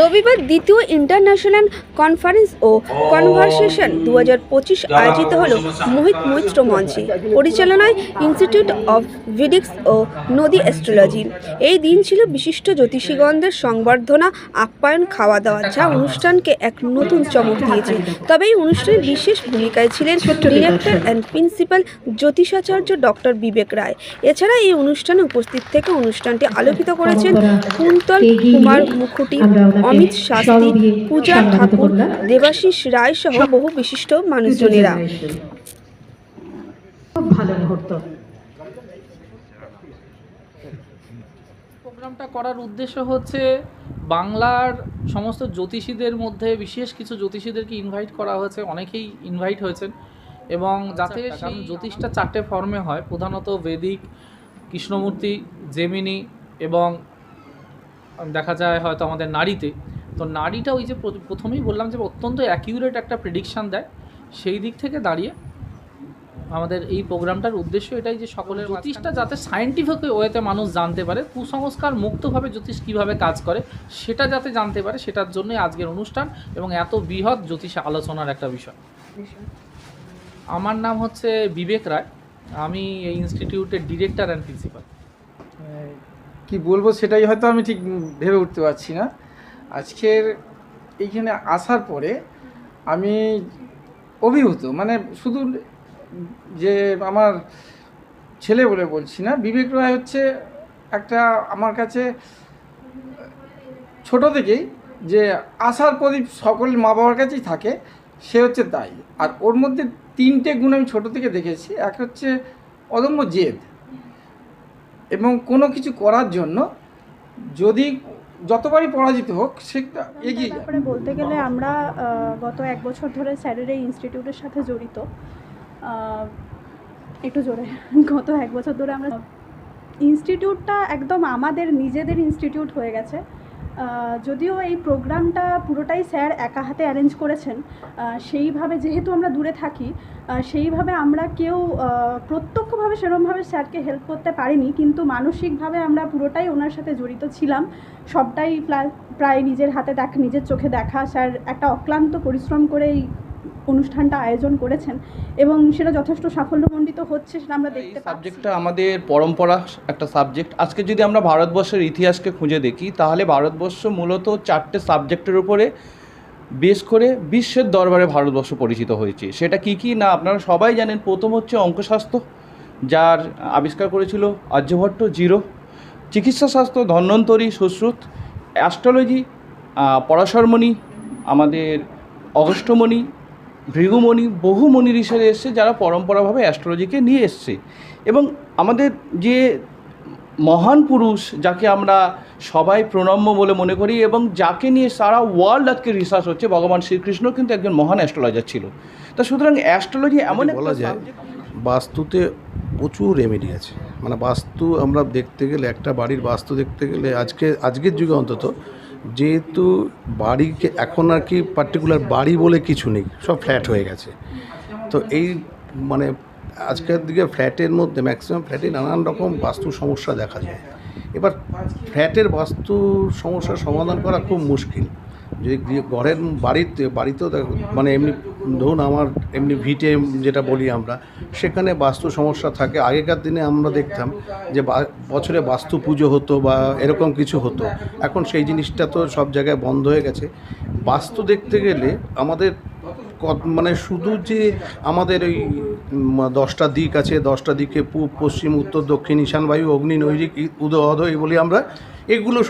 রবিবার দ্বিতীয় international conference ও conversation দু হাজার পঁচিশ আয়োজিত হল মোহিত মৈত্র মঞ্চে। পরিচালনায় ইনস্টিটিউট অফ ভিডিক্স ও নদী অ্যাস্ট্রোলজি। এই দিন ছিল বিশিষ্ট জ্যোতিষীগণদের সংবর্ধনা আপ্যায়ন খাওয়া দাওয়া যা অনুষ্ঠানকে এক নতুন চমক দিয়েছে। তবে এই অনুষ্ঠানে বিশেষ ভূমিকায় ছিলেন ডিরেক্টর অ্যান্ড প্রিন্সিপাল জ্যোতিষাচার্য ডক্টর বিবেক রায়। এছাড়া এই অনুষ্ঠানে উপস্থিত থেকে অনুষ্ঠানটি আলোকিত করেছেন কুন্তল কুমার মুখুটি। অমিত শাস্তি পূজা ঠাকুর দেবাশিস রায় সহ বহু বিশিষ্ট মানুষজনেরা। খুব ভালো মুহূর্ত। প্রোগ্রামটা করার উদ্দেশ্য হচ্ছে বাংলার সমস্ত জ্যোতিষীদের মধ্যে বিশেষ কিছু জ্যোতিষীদেরকে ইনভাইট করা হয়েছে অনেকেই ইনভাইট হয়েছেন। এবং যাতে সেই জ্যোতিষটা চারটে ফর্মে হয় প্রধানত বেদিক কৃষ্ণমূর্তি জেমিনি এবং দেখা যায় হয়তো আমাদের নারীতে। তো নারীটা ওই যে প্র- প্রথমেই বললাম যে অত্যন্ত অ্যাকিউরেট একটা প্রেডিকশান দেয়। সেই দিক থেকে দাঁড়িয়ে আমাদের এই প্রোগ্রামটার উদ্দেশ্য এটাই যে সকলের জ্যোতিষটা যাতে সায়েন্টিফিক ওয়েতে মানুষ জানতে পারে কুসংস্কার মুক্তভাবে জ্যোতিষ কীভাবে কাজ করে সেটা যাতে জানতে পারে সেটার জন্যই আজকের অনুষ্ঠান এবং এত বৃহৎ জ্যোতিষ আলোচনার একটা বিষয়। আমার নাম হচ্ছে বিবেক রায়। আমি এই ইনস্টিটিউটের ডিরেক্টর অ্যান্ড প্রিন্সিপাল কি বলব সেটাই হয়তো আমি ঠিক ভেবে উঠতে পারছি না। আজকের এইখানে আসার পরে আমি অভিভূত মানে শুধু যে আমার ছেলে বলে বলছি না, বিবেক রায় হচ্ছে একটা আমার কাছে ছোট থেকেই যে আশার প্রদীপ সকল মা বাবার কাছেই থাকে, সে হচ্ছে তাই। আর ওর মধ্যে তিনটে গুণ আমি ছোট থেকে দেখেছি, এক হচ্ছে অদম্য জেদ। এবং কোনো কিছু করার জন্য যদি যতবারই পরাজিত হোক সেটা এগিয়ে যায়। বলতে গেলে আমরা গত এক বছর ধরে স্যারের এই ইনস্টিটিউটের সাথে জড়িত। একটু জোরে। গত এক বছর ধরে আমরা ইনস্টিটিউটটা একদম আমাদের নিজেদের ইনস্টিটিউট হয়ে গেছে। যদিও এই প্রোগ্রামটা পুরোটাই স্যার একা হাতে অ্যারেঞ্জ করেছেন সেইভাবে যেহেতু আমরা দূরে থাকি সেইভাবে আমরা কেউ প্রত্যক্ষভাবে সেরমভাবে স্যারকে হেল্প করতে পারিনি, কিন্তু মানসিকভাবে আমরা পুরোটাই ওনার সাথে জড়িত ছিলাম। সবটাই প্রায় নিজের হাতে দেখা নিজের চোখে দেখা। স্যার একটা অক্লান্ত পরিশ্রম করে এই অনুষ্ঠানটা আয়োজন করেছেন এবং সেটা যথেষ্ট সাফল্যমণ্ডিত হচ্ছে সেটা আমরা দেখতে সাবজেক্টটা আমাদের পরম্পরা একটা সাবজেক্ট আজকে যদি আমরা ভারতবর্ষের ইতিহাসকে খুঁজে দেখি তাহলে ভারতবর্ষ মূলত চারটে সাবজেক্টের উপরে বেশ করে বিশ্বের দরবারে ভারতবর্ষ পরিচিত হয়েছে। সেটা কি কি? না আপনারা সবাই জানেন প্রথম হচ্ছে অঙ্কশাস্ত্র যার আবিষ্কার করেছিল আর্যভট্ট জিরো। চিকিৎসা শাস্ত্র ধন্বন্তরী সুশ্রুত অ্যাস্ট্রোলজি পরাশরমণি আমাদের অগস্টমণি ভৃগুমণি বহু মণি ঋষি এসছে যারা পরম্পরাভাবে অ্যাস্ট্রোলজিকে নিয়ে এসছে। এবং আমাদের যে মহান পুরুষ যাকে আমরা সবাই প্রণম্য বলে মনে করি এবং যাকে নিয়ে সারা ওয়ার্ল্ড আজকে রিসার্চ হচ্ছে ভগবান শ্রীকৃষ্ণ কিন্তু একজন মহান অ্যাস্ট্রোলজার ছিল। তা সুতরাং অ্যাস্ট্রোলজি এমন বলা যায় বাস্তুতে প্রচুর রেমেডি আছে। মানে বাস্তু আমরা দেখতে গেলে একটা বাড়ির বাস্তু দেখতে গেলে আজকে আজকের যুগে অন্তত যেহেতু বাড়িকে এখন আর কি পার্টিকুলার বাড়ি বলে কিছু নেই, সব ফ্ল্যাট হয়ে গেছে। তো এই মানে আজকের দিকে ফ্ল্যাটের মধ্যে ম্যাক্সিমাম ফ্ল্যাটে নানান রকম বাস্তু সমস্যা দেখা যায়। এবার ফ্ল্যাটের বাস্তু সমস্যার সমাধান করা খুব মুশকিল। যদি ঘরের বাড়িতে বাড়িতেও মানে এমনি ধরুন আমার এমনি ভিটে যেটা বলি আমরা, সেখানে বাস্তু সমস্যা থাকে। আগেকার দিনে আমরা দেখতাম যে বছরে বাস্তু পুজো হতো বা এরকম কিছু হতো। এখন সেই জিনিসটা তো সব জায়গায় বন্ধ হয়ে গেছে। বাস্তু দেখতে গেলে আমাদের মানে শুধু যে আমাদের ওই দশটা দিক আছে, দশটা দিকে পূব, পশ্চিম, উত্তর, দক্ষিণ, ঈশান বায়ু, অগ্নি, নৈরিক উদয় বলি আমরা, এগুলো